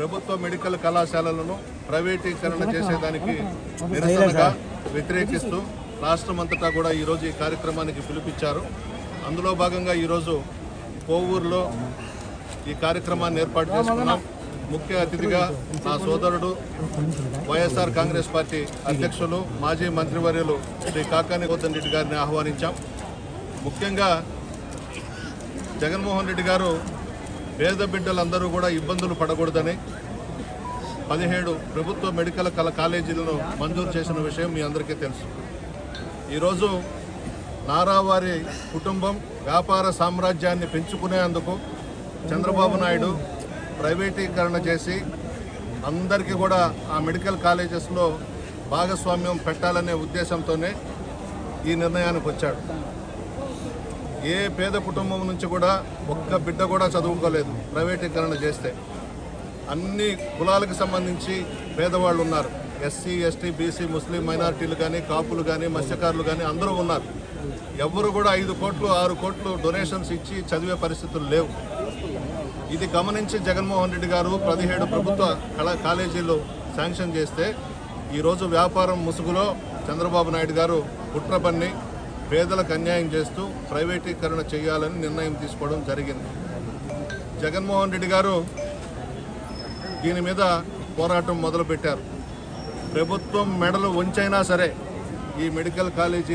ప్రభుత్వ మెడికల్ కళాశాలలను ప్రైవేటీకరణ చేసేదానికి నిరసనగా వ్యతిరేకిస్తూ రాష్ట్రమంతటా కూడా ఈరోజు ఈ కార్యక్రమానికి పిలుపిచ్చారు అందులో భాగంగా ఈరోజు కోవూరులో ఈ కార్యక్రమాన్ని ఏర్పాటు చేసుకున్నాం. ముఖ్య అతిథిగా నా సోదరుడు వైఎస్ఆర్ కాంగ్రెస్ పార్టీ అధ్యక్షులు మాజీ మంత్రివర్యులు శ్రీ కాకాని గౌతమ్ రెడ్డి గారిని ఆహ్వానించాం. ముఖ్యంగా జగన్మోహన్ రెడ్డి గారు పేద బిడ్డలందరూ కూడా ఇబ్బందులు పడకూడదని పదిహేడు ప్రభుత్వ మెడికల్ కళ కాలేజీలను మంజూరు చేసిన విషయం మీ అందరికీ తెలుసు. ఈరోజు నారావారి కుటుంబం వ్యాపార సామ్రాజ్యాన్ని పెంచుకునేందుకు చంద్రబాబు నాయుడు ప్రైవేటీకరణ చేసి అందరికీ కూడా ఆ మెడికల్ కాలేజెస్లో భాగస్వామ్యం పెట్టాలనే ఉద్దేశంతోనే ఈ నిర్ణయానికి వచ్చాడు. ఏ పేద కుటుంబం నుంచి కూడా ఒక్క బిడ్డ కూడా చదువుకోలేదు ప్రైవేటీకరణ చేస్తే. అన్ని కులాలకు సంబంధించి పేదవాళ్ళు ఉన్నారు. ఎస్సీ ఎస్టీ బీసీ ముస్లిం మైనారిటీలు కానీ కాపులు కానీ మత్స్యకారులు కానీ అందరూ ఉన్నారు. ఎవరు కూడా ఐదు కోట్లు ఆరు కోట్లు డొనేషన్స్ ఇచ్చి చదివే పరిస్థితులు లేవు. ఇది గమనించి జగన్మోహన్ రెడ్డి గారు పదిహేడు ప్రభుత్వ కళా కాలేజీలు శాంక్షన్ చేస్తే ఈరోజు వ్యాపారం ముసుగులో చంద్రబాబు నాయుడు గారు కుట్రపన్ని పేదలకు అన్యాయం చేస్తూ ప్రైవేటీకరణ చేయాలని నిర్ణయం తీసుకోవడం జరిగింది. జగన్మోహన్ రెడ్డి గారు దీని మీద పోరాటం మొదలుపెట్టారు. ప్రభుత్వం మెడలు వంచైనా సరే ఈ మెడికల్ కాలేజీ